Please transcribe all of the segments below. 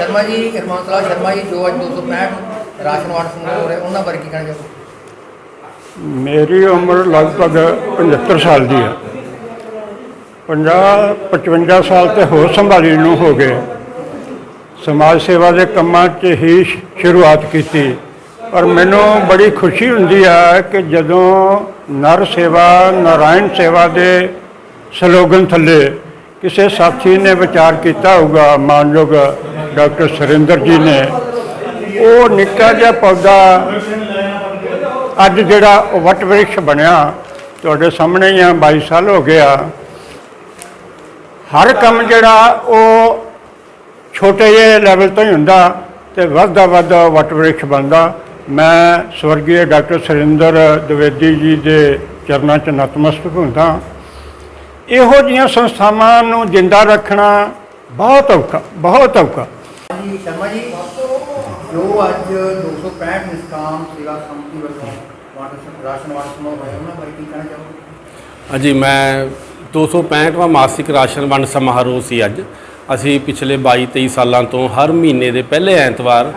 ਸ਼ਰਮਾ ਜੀ ਹਰਮਨਤਲਾ ਸ਼ਰਮਾ ਜੀ, ਜੋ ਅੱਜ 265 ਰਾਸ਼ਨ ਵੰਡ ਸਮੂਹ ਹੋ ਰਹੇ, ਉਹਨਾਂ ਬਾਰੇ ਕੀ ਕਹਿਣਾ ਚਾਹੋਗੇ? ਮੇਰੀ ਉਮਰ ਲਗਭਗ 75 ਸਾਲ ਦੀ ਹੈ। 50 55 ਸਾਲ ਤੇ ਹੋਰ ਸੰਭਾਲੀ ਨੂੰ ਹੋ ਗਏ। ਸਮਾਜ ਸੇਵਾ ਦੇ ਕੰਮਾਂ 'ਚ ਹੀ ਸ਼ੁਰੂਆਤ ਕੀਤੀ। ਪਰ ਮੈਨੂੰ ਬੜੀ ਖੁਸ਼ੀ ਹੁੰਦੀ ਆ ਕਿ ਜਦੋਂ ਨਰ ਸੇਵਾ, ਨਾਰਾਇਣ ਸੇਵਾ ਦੇ ਸਲੋਗਨ ਥੱਲੇ ਕਿਸੇ ਸਾਥੀ ਨੇ ਵਿਚਾਰ ਕੀਤਾ ਹੋਊਗਾ, ਮਾਨਯੋਗ ਡਾਕਟਰ ਸੁਰਿੰਦਰ ਜੀ ਨੇ, ਉਹ ਨਿੱਕਾ ਜਿਹਾ ਪੌਦਾ ਅੱਜ ਜਿਹੜਾ ਉਹ ਵਟ ਵ੍ਰਿਕਸ਼ ਬਣਿਆ, ਤੁਹਾਡੇ ਸਾਹਮਣੇ ਹੀ ਆ 22 ਸਾਲ ਹੋ ਗਿਆ। ਹਰ ਕੰਮ ਜਿਹੜਾ ਉਹ ਛੋਟੇ ਜਿਹੇ ਲੈਵਲ ਤੋਂ ਹੀ ਹੁੰਦਾ ਤੇ ਵੱਧਦਾ ਵੱਧਦਾ ਵਟ ਵ੍ਰਿਕਸ਼ ਬਣਦਾ। ਮੈਂ ਸਵਰਗੀ ਡਾਕਟਰ ਸੁਰਿੰਦਰ ਦਵੇਦੀ ਜੀ ਦੇ ਚਰਨਾਂ 'ਚ ਨਤਮਸਤਕ ਹੁੰਦਾ। ਇਹੋ ਜਿਹੀਆਂ ਸੰਸਥਾਵਾਂ ਨੂੰ ਜਿੰਦਾ ਰੱਖਣਾ ਬਹੁਤ ਔਖਾ ਬਹੁਤ ਔਖਾ। ਹਾਂਜੀ, ਸ਼ਰਮਾ ਜੀ। ਜੋ ਅੱਜ 265 ਨਿਸ਼ਕਾਮ ਸੇਵਾ ਸੰਮਤੀ ਵੱਲੋਂ ਵੰਡ ਰਾਸ਼ਨ ਵੰਡ ਸਮੂਹ ਹੋਏ ਉਹਨਾਂ ਬਾਰੇ ਕੀ ਕਹਿਣਾ ਚਾਹੋਗੇ? ਹਾਂਜੀ, ਮੈਂ 265ਵਾਂ ਮਾਸਿਕ ਰਾਸ਼ਨ ਵੰਡ ਸਮਾਰੋਹ ਸੀ ਅੱਜ। ਅਸੀਂ ਪਿਛਲੇ 22 23 ਸਾਲਾਂ ਤੋਂ ਹਰ ਮਹੀਨੇ ਦੇ ਪਹਿਲੇ ਐਤਵਾਰ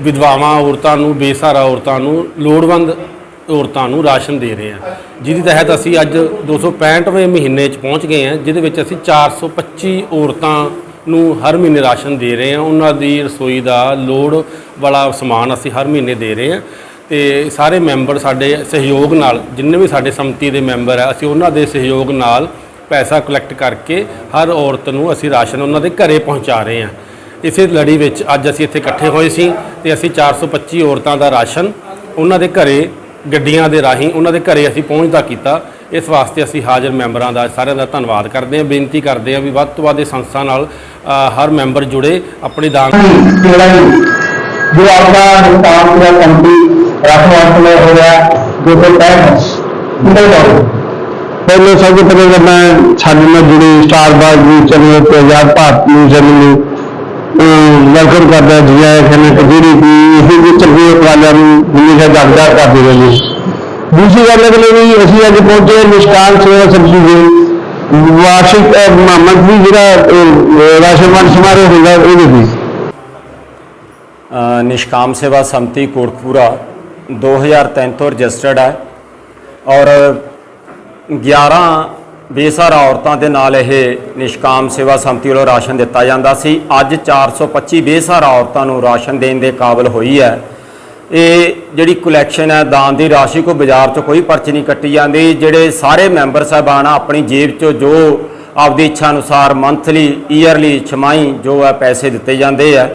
ਵਿਧਵਾਵਾਂ ਔਰਤਾਂ ਨੂੰ, ਬੇਸਹਾਰਾ ਔਰਤਾਂ ਨੂੰ, ਲੋੜਵੰਦ ਔਰਤਾਂ ਨੂੰ ਰਾਸ਼ਨ ਦੇ ਰਹੇ ਹਾਂ। ਜਿਹਦੇ ਤਹਿਤ ਅਸੀਂ ਅੱਜ 265ਵੇਂ ਮਹੀਨੇ 'ਚ ਪਹੁੰਚ ਗਏ ਹਾਂ, ਜਿਹਦੇ ਵਿੱਚ ਅਸੀਂ 425 ਔਰਤਾਂ ਨੂੰ ਹਰ ਮਹੀਨੇ ਰਾਸ਼ਨ ਦੇ ਰਹੇ ਹਾਂ। ਉਹਨਾਂ ਦੀ ਰਸੋਈ ਦਾ ਲੋੜ ਵਾਲਾ ਸਮਾਨ ਅਸੀਂ ਹਰ ਮਹੀਨੇ ਦੇ ਰਹੇ ਹਾਂ। ਤੇ ਸਾਰੇ ਮੈਂਬਰ ਸਾਡੇ ਸਹਿਯੋਗ ਨਾਲ, ਜਿੰਨੇ ਵੀ ਸਾਡੇ ਸੰਮਤੀ ਦੇ ਮੈਂਬਰ ਆ, ਅਸੀਂ ਉਹਨਾਂ ਦੇ ਸਹਿਯੋਗ ਨਾਲ ਪੈਸਾ ਕਲੈਕਟ ਕਰਕੇ ਹਰ ਔਰਤ ਨੂੰ ਅਸੀਂ ਰਾਸ਼ਨ ਉਹਨਾਂ ਦੇ ਘਰੇ ਪਹੁੰਚਾ ਰਹੇ ਹਾਂ। ਇਸੇ ਲੜੀ ਵਿੱਚ ਅੱਜ ਅਸੀਂ ਇੱਥੇ ਇਕੱਠੇ ਹੋਏ ਸੀ ਤੇ ਅਸੀਂ 425 ਔਰਤਾਂ ਦਾ ਰਾਸ਼ਨ ਉਹਨਾਂ ਦੇ ਘਰੇ, ਗੱਡੀਆਂ ਦੇ ਰਾਹੀਂ ਉਹਨਾਂ ਦੇ ਘਰੇ ਅਸੀਂ ਪਹੁੰਚਦਾ ਕੀਤਾ। ਇਸ ਵਾਸਤੇ ਅਸੀਂ ਹਾਜ਼ਰ ਮੈਂਬਰਾਂ ਦਾ ਸਾਰਿਆਂ ਦਾ ਧੰਨਵਾਦ ਕਰਦੇ ਹਾਂ, ਬੇਨਤੀ ਕਰਦੇ ਹਾਂ ਵੀ ਵੱਧ ਤੋਂ ਵੱਧ ਸੰਸਥਾ ਨਾਲ ਹਰ ਮੈਂਬਰ ਜੁੜੇ, ਆਪਣੇ ਦਾਨ ਦਾ ਪਹਿਲੇ ਸਭ ਤੋਂ ਪਹਿਲਾਂ ਮੈਂ ਸਾਡੇ ਨਾਲ ਜੁੜੀ ਸਟਾਰ ਬਾਗ ਨੂੰ ਚੈਨਲ ਤੇ ਆਜ਼ਾਦ ਭਾਰਤ ਨੂੰ ਚੈਨਲ ਨੂੰ ਵੈਲਕਮ ਕਰਦਾ ਜੀ ਆਇਆਂ ਕਹਿੰਦੇ ਕਿ ਜਿਹੜੀ ਇਹ ਜਿਹੇ ਚੰਗੇ ਉਪਰਾਲਿਆਂ ਨੂੰ ਹਮੇਸ਼ਾ ਜਾਗਦਾ ਕਰਦੇ ਰਹਿੰਦੇ ਦੂਸਰੀ ਗੱਲ ਇਹ ਵੀ ਅਸੀਂ ਅੱਜ ਪਹੁੰਚੇ ਨਿਸ਼ਕਾਮ ਸੇਵਾ ਸੰਸਦੀ ਦੇ ਵਾਰਸ਼ਿਕ ਅਹ, ਮ- ਜਿਹੜਾ ਅਹ, ਸਮਾਰੋਹ ਹੁੰਦਾ ਉਹਦੇ ਵੀ ਨਿਸ਼ਕਾਮ ਸੇਵਾ ਸੰਮਤੀ ਕੋਟਕਪੂਰਾ 2003 ਤੋਂ ਰਜਿਸਟਰਡ ਹੈ ਔਰ 11 ਬੇਸਹਾਰਾ ਔਰਤਾਂ ਦੇ ਨਾਲ ਇਹ ਨਿਸ਼ਕਾਮ ਸੇਵਾ ਸੰਮਤੀ ਵੱਲੋਂ ਰਾਸ਼ਨ ਦਿੱਤਾ ਜਾਂਦਾ ਸੀ। ਅੱਜ 425 ਬੇਸਹਾਰਾ ਔਰਤਾਂ ਨੂੰ ਰਾਸ਼ਨ ਦੇਣ ਦੇ ਕਾਬਲ ਹੋਈ ਹੈ। ਇਹ ਜਿਹੜੀ ਕਲੈਕਸ਼ਨ ਹੈ, ਦਾਨ ਦੀ ਰਾਸ਼ੀ ਕੋ ਬਾਜ਼ਾਰ 'ਚੋਂ ਕੋਈ ਪਰਚੀ ਨਹੀਂ ਕੱਟੀ ਜਾਂਦੀ। ਜਿਹੜੇ ਸਾਰੇ ਮੈਂਬਰ ਸਾਹਿਬਾਨ ਆਪਣੀ ਜੇਬ 'ਚੋਂ ਜੋ ਆਪਦੀ ਇੱਛਾ ਅਨੁਸਾਰ ਮੰਥਲੀ ਈਅਰਲੀ ਛਮਾਈ ਜੋ ਹੈ, ਪੈਸੇ ਦਿੱਤੇ ਜਾਂਦੇ ਆ।